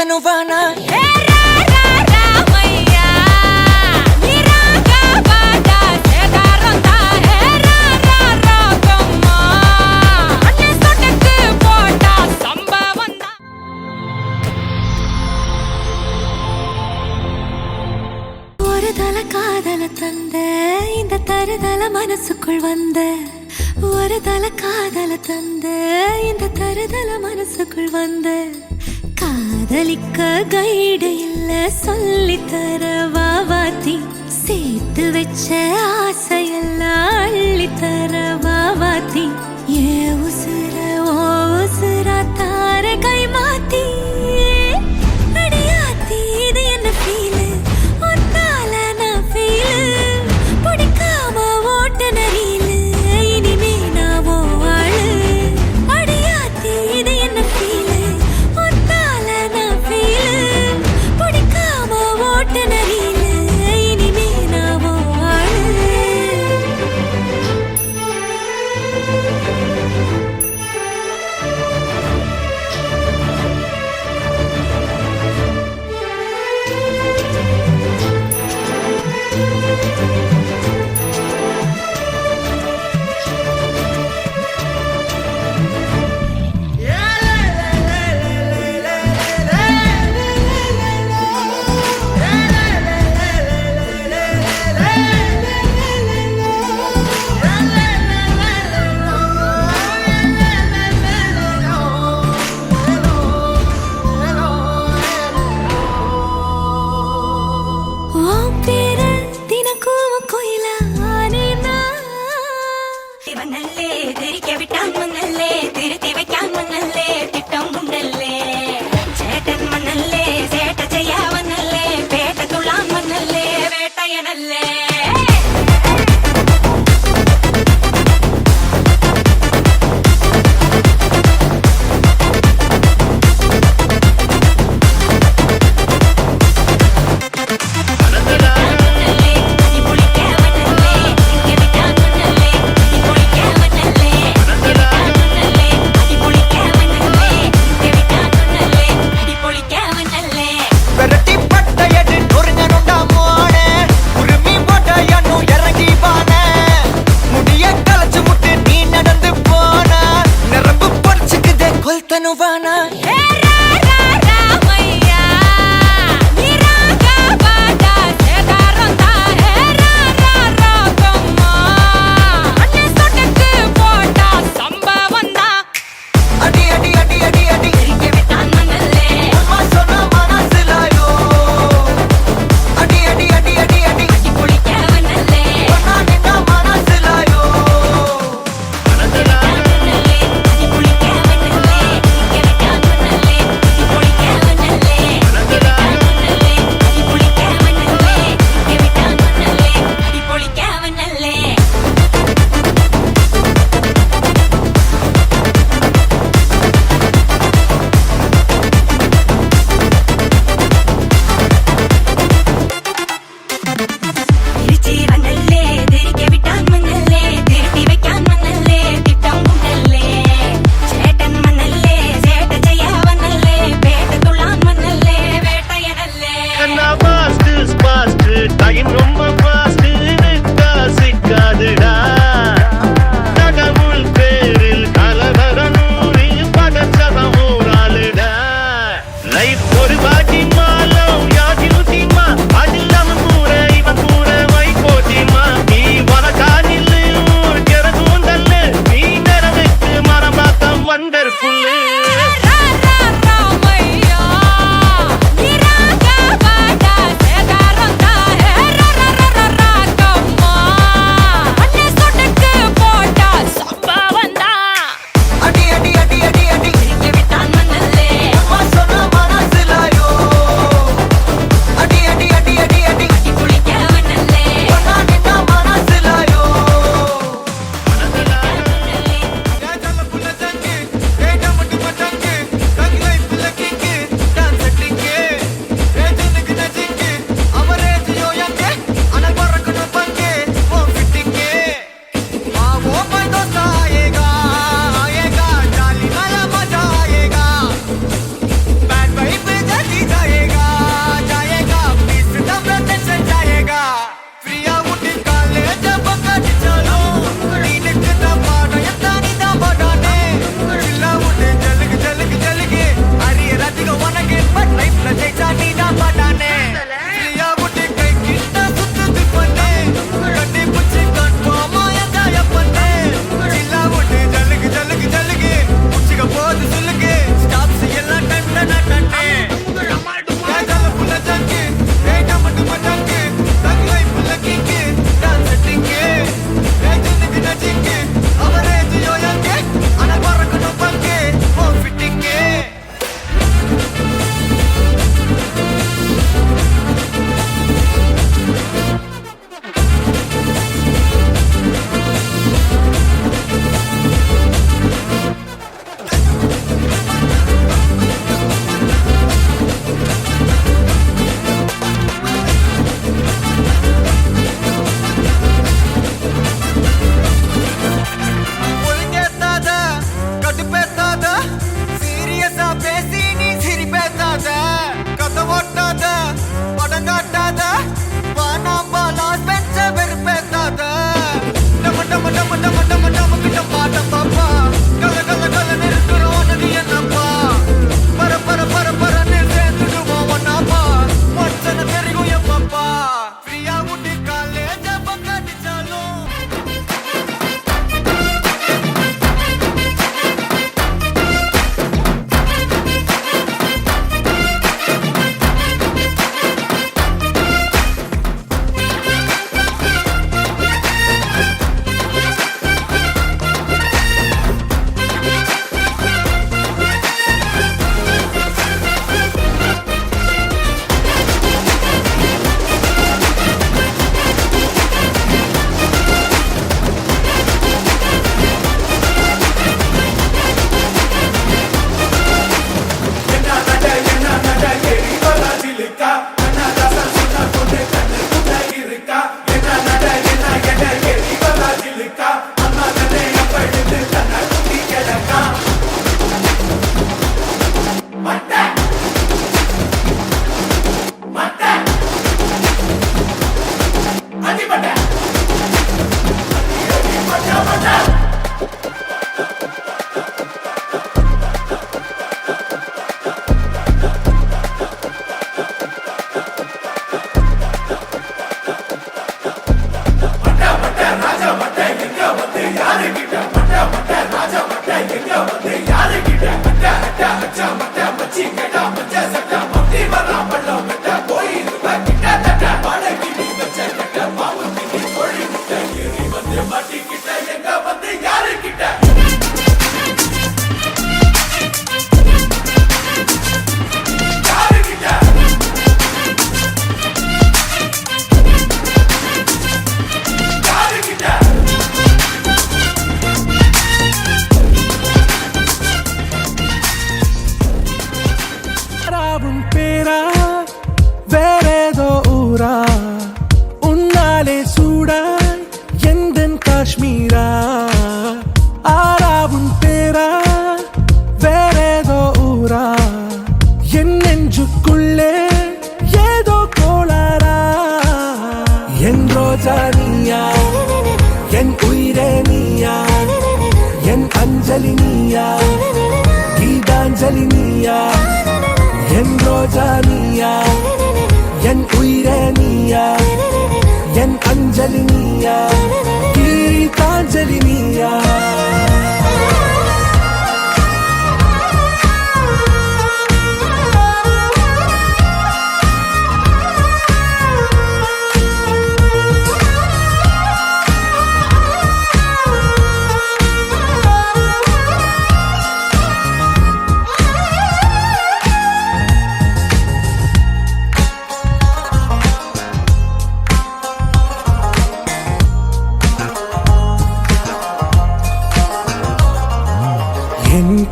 que no van a இடையில்ல சொல்லி தரவா வாத்தி? சேர்த்து வச்ச ஆசையெல்லாம் அள்ளி தரவா வாத்தி? ஏ உசுர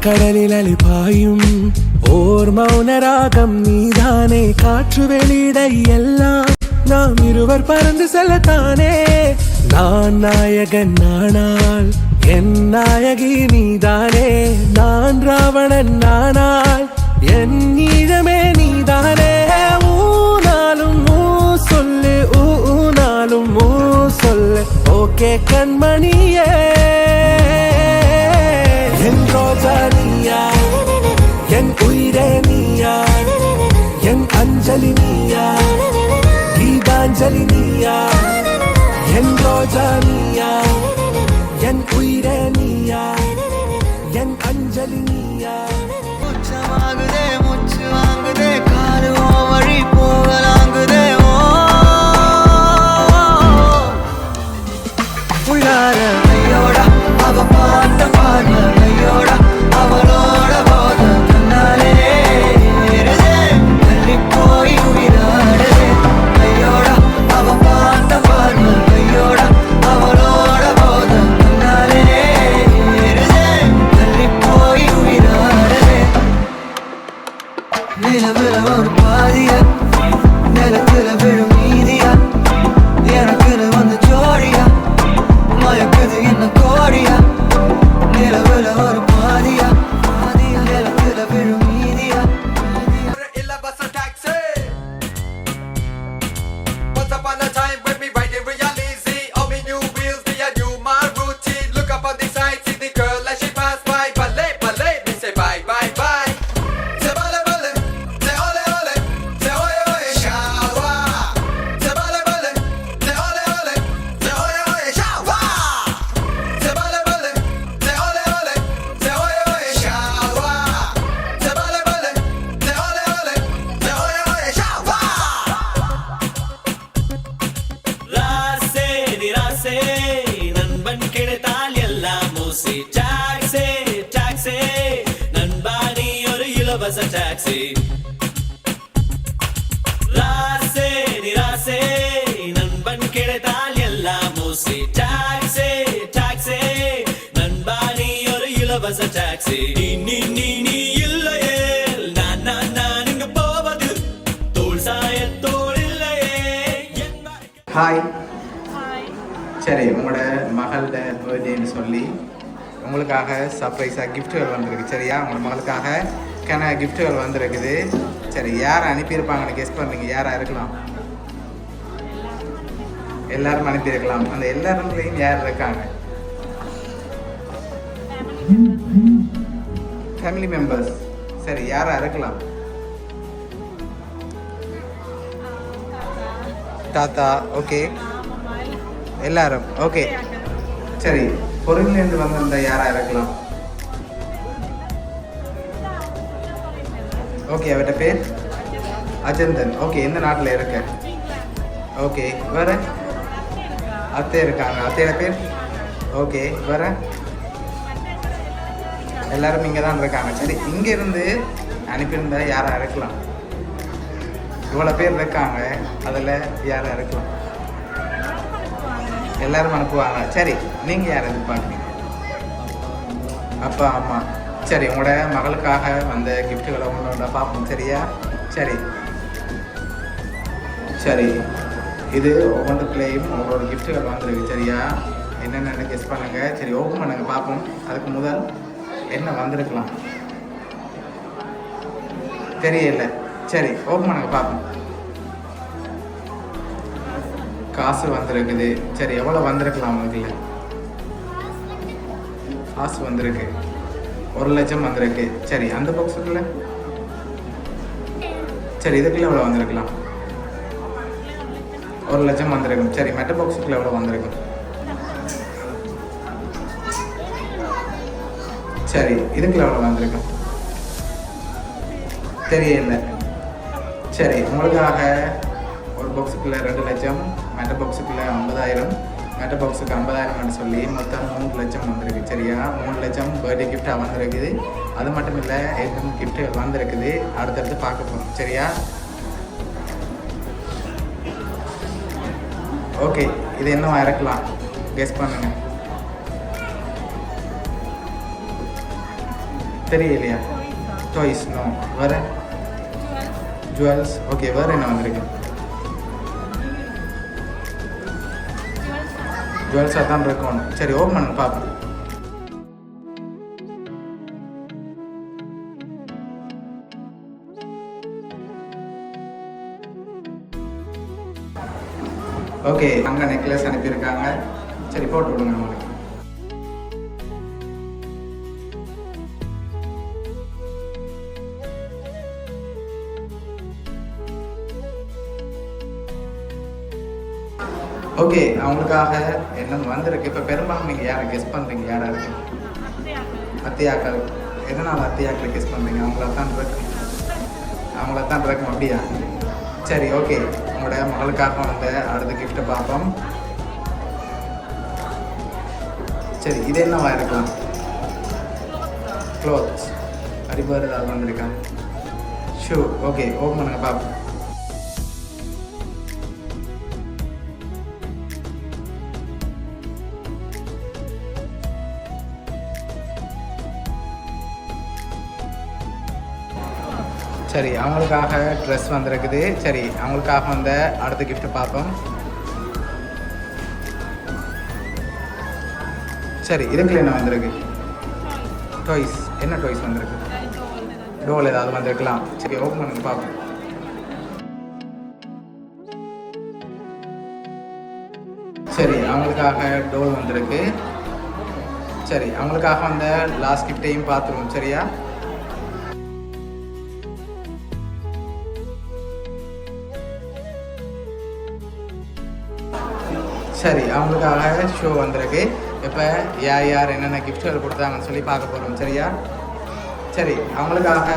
கடலில் அலிபாயும் ஓர் மௌனராகம் நீதானே. காற்று வெளியிட எல்லாம் நாம் இருவர் பறந்து செல்லத்தானே. நான் நாயகன் நானால் என் நாயகி நீதானே. நான் ராவணன் நானால் என் ஈழமே நீதானே. ஊனாலும் ஊ சொல்லு ஊனாலும் ஊ சொல்லு. ஓகே கண்மணியே. என் ரோஜா நீயா என் உயிரே நீயா? என் அஞ்சலி நீயா? கீதாஞ்சலி நீயா? என் ஒரு இலவச டாக்ஸி ராசே நிராசே நண்பன் கிடைத்தால் எல்லாம் மூசி டாக்ஸே டாக்ஸே நண்பா நீ ஒரு இலவச டாக்ஸி. நீ நீ நீ நீ இல்லையே. நான் நான் நான் இங்கு போவது தோல் சாயத்தோல் இல்லையே. ஹாய் சரி உங்களோட மகளோட பர்த்டேன்னு சொல்லி உங்களுக்காக சர்ப்ரைஸாக கிஃப்ட்டுகள் வந்திருக்கு. சரியா? உங்களோட மகளுக்காக கன கிஃப்ட்டுகள் வந்திருக்குது? சரி யார் அனுப்பியிருப்பாங்கன்னு கெஸ் பண்ணுறீங்க யாராக இருக்கலாம்? எல்லாரும் அனுப்பியிருக்கலாம். அந்த எல்லாருங்களையும் யார் இருக்காங்க? ஃபேமிலி மெம்பர்ஸ் சரி யாராக இருக்கலாம்? தாத்தா ஓகே எல்லாரும் ஓகே சரி பொருள்லேருந்து வந்திருந்த யாரா இருக்கலாம்? ஓகே அவட்ட பேர்? அஜந்தன். ஓகே எந்த நாட்டில் இருக்க? ஓகே வேற? அத்தை இருக்காங்க. அத்தையோட பேர்? ஓகே வேற? எல்லாரும் இங்கே தான் இருக்காங்க. சரி இங்கே இருந்து அனுப்பியிருந்தா யாரை இருக்கலாம் இவ்வளோ பேர் இருக்காங்க. அதில் யாரை இருக்கலாம் எல்லாரும் அனுப்புவாங்க. சரி நீங்கள் யார் எதிர்பார்க்குறீங்க? அப்பா அம்மா. சரி உங்களோட மகளுக்காக வந்த கிஃப்ட்டுகளை ஒன்று பார்ப்போம். சரியா? சரி. சரி. இது ஒவ்வொன்றுக்குள்ளேயும் உங்களோட கிஃப்ட்டுகள் வந்திருக்கு. சரியா? என்னென்னு கெஸ் பண்ணுங்கள் சரி ஓப்பன் பண்ணுங்கள் பார்ப்போம். அதுக்கு முதல் என்ன வந்திருக்கலாம்? தெரியல. சரி ஓப்பன் பண்ணுங்கள் பார்ப்போம். காசு வந்திருக்குது. சரி எவ்வளோ வந்திருக்கலாம் உங்களுக்கு? காசு வந்திருக்கு. ஒரு லட்சம் வந்திருக்கு. சரி அந்த பாக்ஸுக்குள்ள சரி இதுக்குள்ள எவ்வளோ வந்திருக்கலாம்? ஒரு லட்சம் வந்திருக்கும். சரி மெட்ட பாக்ஸுக்குள்ள எவ்வளோ வந்திருக்கும்? சரி இதுக்குள்ள எவ்வளோ வந்திருக்கும்? தெரியல. சரி உங்களுக்காக ஒரு பாக்ஸுக்குள்ள ரெண்டு லட்சம் மெட்ட பாக்ஸுக்குள்ள ஐம்பதாயிரம். மெட்ட பாக்ஸுக்கு ஐம்பதாயிரம்னு சொல்லி மொத்தம் மூணு லட்சம் வந்திருக்கு. சரியா? மூணு லட்சம் பர்த்டே கிஃப்டாக வந்திருக்குது. அது மட்டும் இல்லை ஏற்கனவே கிஃப்ட் வந்திருக்குது. அடுத்தடுத்து பார்க்க போகிறோம் சரியா? ஓகே இது இன்னும் இறக்கலாம். கெஸ் பண்ணுங்க. தெரியலையா? டாய்ஸ் நோ வேறு? ஜுவல்ஸ் ஓகே வேறு என்ன வந்திருக்கு? ஜுவல்ஸாக தான் இருக்கும். சரி ஓப்பன் பண்ணுங்க பார்ப்போம் ஓகே அங்கே நெக்லஸ் அனுப்பியிருக்காங்க. சரி போட்டு விடுங்க உங்களுக்கு ஓகே அவங்களுக்காக என்ன வந்திருக்கு? இப்போ பெரும்பாலும் நீங்கள் யாரை கெஸ் பண்ணுறீங்க யாரா இருக்கு? அத்தியாக்கள். எதனால் அத்தியாக்களை கெஸ் பண்ணுறீங்க அவங்கள தான் இருக்கும் அவங்கள தான் இருக்கும் அப்படியா சரி ஓகே. உங்களோட மகளுக்காக வந்த அடுத்த கிஃப்ட்டை பார்ப்போம். சரி இது என்னவா இருக்கலாம்? க்ளோத்ஸ் அடிபார் ஏதாவது வந்திருக்கா? ஷூ ஓகே ஓப்பன் பண்ணுங்க பார்ப்போம். சரி அவங்களுக்காக ட்ரெஸ் வந்திருக்குது. சரி அவங்களுக்காக வந்த அடுத்த கிஃப்ட்டு பார்ப்போம். சரி இதுக்குள்ள என்ன வந்திருக்கு? டாய்ஸ் என்ன டாய்ஸ் வந்திருக்கு? டோல் ஏதாவது வந்திருக்கலாம். சரி ஓப்பன் பண்ணுங்க பார்ப்போம். சரி அவங்களுக்காக டோல் வந்திருக்கு. சரி அவங்களுக்காக வந்த லாஸ்ட் கிஃப்டையும் பார்த்துருவோம் சரியா? சரி அவங்களுக்காக ஷோ வந்திருக்கு. இப்போ யார் யார் என்னென்ன கிஃப்ட்கள் கொடுத்தாங்கன்னு சொல்லி பார்க்க போகிறோம் சரியா? சரி அவங்களுக்காக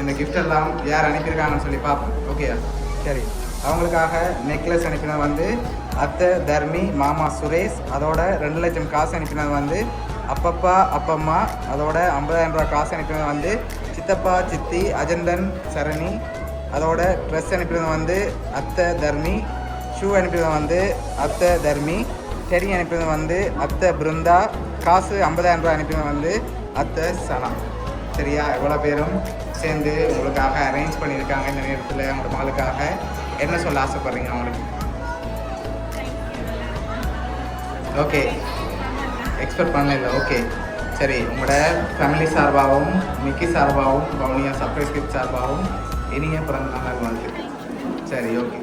இந்த gift எல்லாம் யார் அனுப்பியிருக்காங்கன்னு சொல்லி பார்ப்போம். ஓகேயா சரி அவங்களுக்காக நெக்லஸ் அனுப்பினது வந்து அத்தை தர்மி மாமா சுரேஷ் அதோட ரெண்டு லட்சம் காசு அனுப்பினது வந்து அப்பப்பா அப்பம்மா அதோட ஐம்பதாயிரம் ரூபா காசு அனுப்பினது வந்து சித்தப்பா சித்தி அஜந்தன் சரணி அதோட ட்ரெஸ் அனுப்பினது வந்து அத்தை தர்மி ஷூ அனுப்பியது வந்து அத்தை தர்மி செடி அனுப்பியது வந்து அத்தை பிருந்தா காசு ஐம்பதாயிரம் ரூபாய் அனுப்பியது வந்து அத்தை சனா. சரியா? எவ்வளோ பேரும் சேர்ந்து உங்களுக்காக அரேஞ்ச் பண்ணியிருக்காங்க இந்த நேரத்தில் உங்களோட மகளுக்காக. என்ன சொல்ல ஆசைப்படுறீங்க அவங்களுக்கு? ஓகே எக்ஸ்பெக்ட் பண்ணல ஓகே சரி உங்களோட ஃபேமிலி சார்பாகவும் மிக்கி சார்பாகவும் கவுனியா சப்ரைஸ் கிஃப்ட் சார்பாகவும் இனிய பிறந்த நாள் வாழ்த்துக்கள். சரி ஓகே